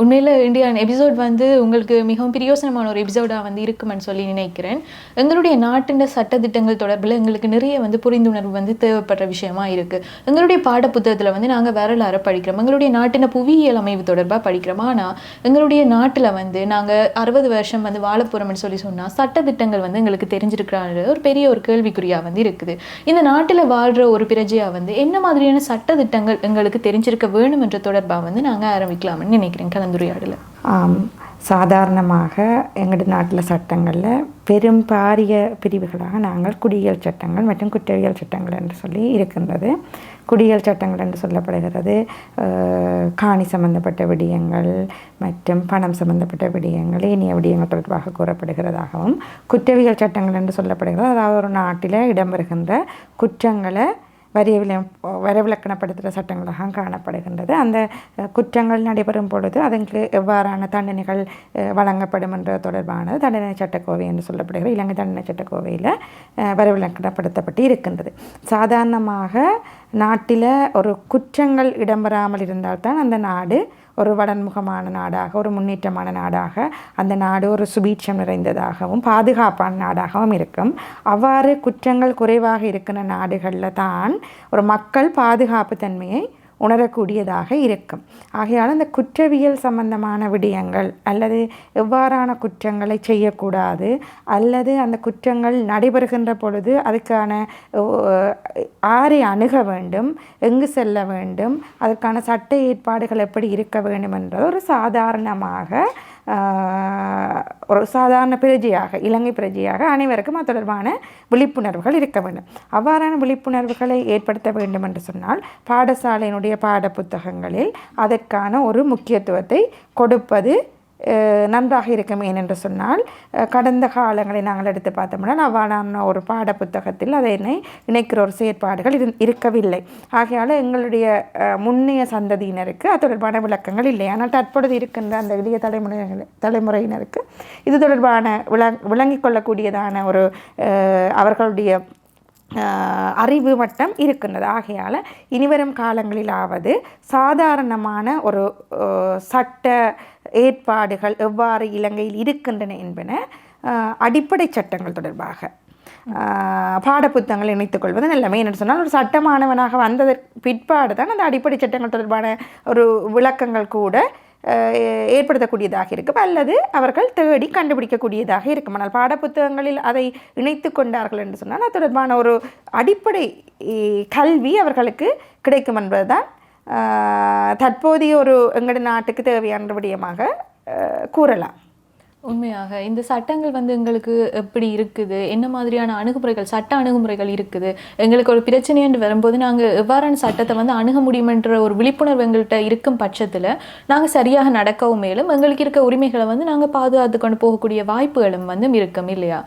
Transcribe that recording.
உண்மையில் Indian episode வந்து உங்களுக்கு மிகவும் பிரியோசனமான ஒரு எபிசோடாக வந்து இருக்குமென்னு சொல்லி நினைக்கிறேன். எங்களுடைய நாட்டின் சட்டத்திட்டங்கள் தொடர்பில் எங்களுக்கு நிறைய வந்து புரிந்துணர்வு வந்து தேவைப்படுற விஷயமா இருக்குது எங்களுடைய பாடப்புத்தகத்தில் வந்து நாங்கள் வரலாறு படிக்கிறோம். எங்களுடைய நாட்டின புவியியல் அமைவு தொடர்பாக படிக்கிறோம். ஆனால் எங்களுடைய நாட்டில் வந்து நாங்கள் அறுபது வருஷம் வந்து வாழ போகிறோம்னு சொல்லி சொன்னால் சட்டத்திட்டங்கள் வந்து எங்களுக்கு தெரிஞ்சிருக்கிறாங்க ஒரு பெரிய ஒரு கேள்விக்குறியாக வந்து இருக்குது. இந்த நாட்டில் வாழ்கிற ஒரு பிரஜையாக வந்து என்ன மாதிரியான சட்டத்திட்டங்கள் எங்களுக்கு தெரிஞ்சிருக்க வேணும் என்ற தொடர்பாக வந்து நாங்கள் ஆரம்பிக்கலாம்னு நினைக்கிறேன். கலந்துரையாடல ஆம், சாதாரணமாக எங்கள் நாட்டில் சட்டங்களில் பெரும் பாரிய பிரிவுகளாக நாங்கள் குடியியல் சட்டங்கள் மற்றும் குற்றவியல் சட்டங்கள் என்று சொல்லி இருக்கின்றது. குடியியல் சட்டங்கள் என்று சொல்லப்படுகிறது. காணி சம்பந்தப்பட்ட விடயங்கள் மற்றும் பணம் சம்பந்தப்பட்ட விடயங்கள் இனிய விடயங்கள் தொடர்பாக கூறப்படுகிறதாகவும் குற்றவியல் சட்டங்கள் என்று சொல்லப்படுகிறது. அதாவது ஒரு நாட்டில் இடம்பெறுகின்ற குற்றங்களை வரியவில வரவிலக்கணப்படுத்துகிற சட்டங்களாக காணப்படுகின்றது. அந்த குற்றங்கள் நடைபெறும் பொழுது அதற்கு எவ்வாறான தண்டனைகள் வழங்கப்படும் என்ற தொடர்பானது தண்டனை சட்டக்கோவை என்று சொல்லப்படுகிற இலங்கை தண்டனை சட்டக்கோவையில் வரவிலக்கணப்படுத்தப்பட்டு இருக்கின்றது. சாதாரணமாக நாட்டில் ஒரு குற்றங்கள் இடம்பெறாமல் இருந்தால்தான் அந்த நாடு ஒரு வடன்முகமான நாடாக ஒரு முன்னேற்றமான நாடாக அந்த நாடு ஒரு சுபீட்சம் நிறைந்ததாகவும் பாதுகாப்பான நாடாகவும் இருக்கும். அவ்வாறு குற்றங்கள் குறைவாக இருக்கிற நாடுகளில் தான் ஒரு மக்கள் பாதுகாப்பு தன்மையை உணரக்கூடியதாக இருக்கும். ஆகையால் அந்த குற்றவியல் சம்பந்தமான விடயங்கள் அல்லது எவ்வாறான குற்றங்களை செய்யக்கூடாது அல்லது அந்த குற்றங்கள் நடைபெறுகின்ற பொழுது அதுக்கான ஆரை அணுக வேண்டும் எங்கு செல்ல வேண்டும் அதற்கான சட்ட ஏற்பாடுகள் எப்படி இருக்க வேண்டும் என்றது ஒரு சாதாரணமாக ஒரு சாதாரண பிரஜையாக இலங்கை பிரஜையாக அனைவருக்கும் அது தொடர்பான விழிப்புணர்வுகள் இருக்க வேண்டும். அவ்வாறான விழிப்புணர்வுகளை ஏற்படுத்த வேண்டும் என்று சொன்னால் பாடசாலையினுடைய பாட புத்தகங்களில் அதற்கான ஒரு முக்கியத்துவத்தை கொடுப்பது நன்றாக இருக்கும் ஏனென்று சொன்னால் கடந்த காலங்களை நாங்கள் எடுத்து பார்த்தோம்னா அவ்வாறான ஒரு பாட புத்தகத்தில் அதை என்னை இணைக்கிற ஒரு செயற்பாடுகள் இரு இருக்கவில்லை. ஆகையால் எங்களுடைய முன்னைய சந்ததியினருக்கு அது தொடர்பான விளக்கங்கள் இல்லை. ஆனால் தற்பொழுது இருக்கின்ற அந்த இளைய தலைமுறை தலைமுறையினருக்கு இது தொடர்பான விளங் விளங்கிக் கொள்ளக்கூடியதான ஒரு அவர்களுடைய அறிவு மட்டம் இருக்கின்றது. ஆகையால் இனிவரும் காலங்களிலாவது சாதாரணமான ஒரு சட்ட ஏற்பாடுகள் எவ்வாறு இலங்கையில் இருக்கின்றன என்பன அடிப்படை சட்டங்கள் தொடர்பாக பாடப்புத்தகங்கள் பாடப்புத்தகங்களை இணைத்துக் கொள்வது நல்லமே. என்று சொன்னால் ஒரு சட்டமானவனாக வந்ததற்கு பிற்பாடு தான் அந்த அடிப்படை சட்டங்கள் தொடர்பான ஒரு விளக்கங்கள் கூட ஏற்படுத்தக்கூடியதாக இருக்கும். அல்லது அவர்கள் தேடி கண்டுபிடிக்கக்கூடியதாக இருக்கும். ஆனால் பாடப்புத்தகங்களில் அதை இணைத்து கொண்டார்கள் என்று சொன்னால் அது தொடர்பான ஒரு அடிப்படை கல்வி அவர்களுக்கு கிடைக்கும் என்பதுதான். தற்போதைய ஒரு எங்களுடைய நாட்டுக்கு தேவையான விடயமாக கூறலாம். உண்மையாக இந்த சட்டங்கள் வந்து எங்களுக்கு எப்படி இருக்குது? என்ன மாதிரியான அணுகுமுறைகள் சட்ட அணுகுமுறைகள் இருக்குது? எங்களுக்கு ஒரு பிரச்சனைன்னு வரும்போது நாங்கள் எவ்வாறான சட்டத்தை வந்து அணுக முடியுமென்ற ஒரு விழிப்புணர்வு எங்கள்கிட்ட இருக்கும் பட்சத்தில் நாங்கள் சரியாக நடக்கவும் மேலும் எங்களுக்கு இருக்க உரிமைகளை வந்து நாங்கள் பாதுகாத்து கொண்டு போகக்கூடிய வாய்ப்புகளும் வந்து இருக்கும் இல்லையா?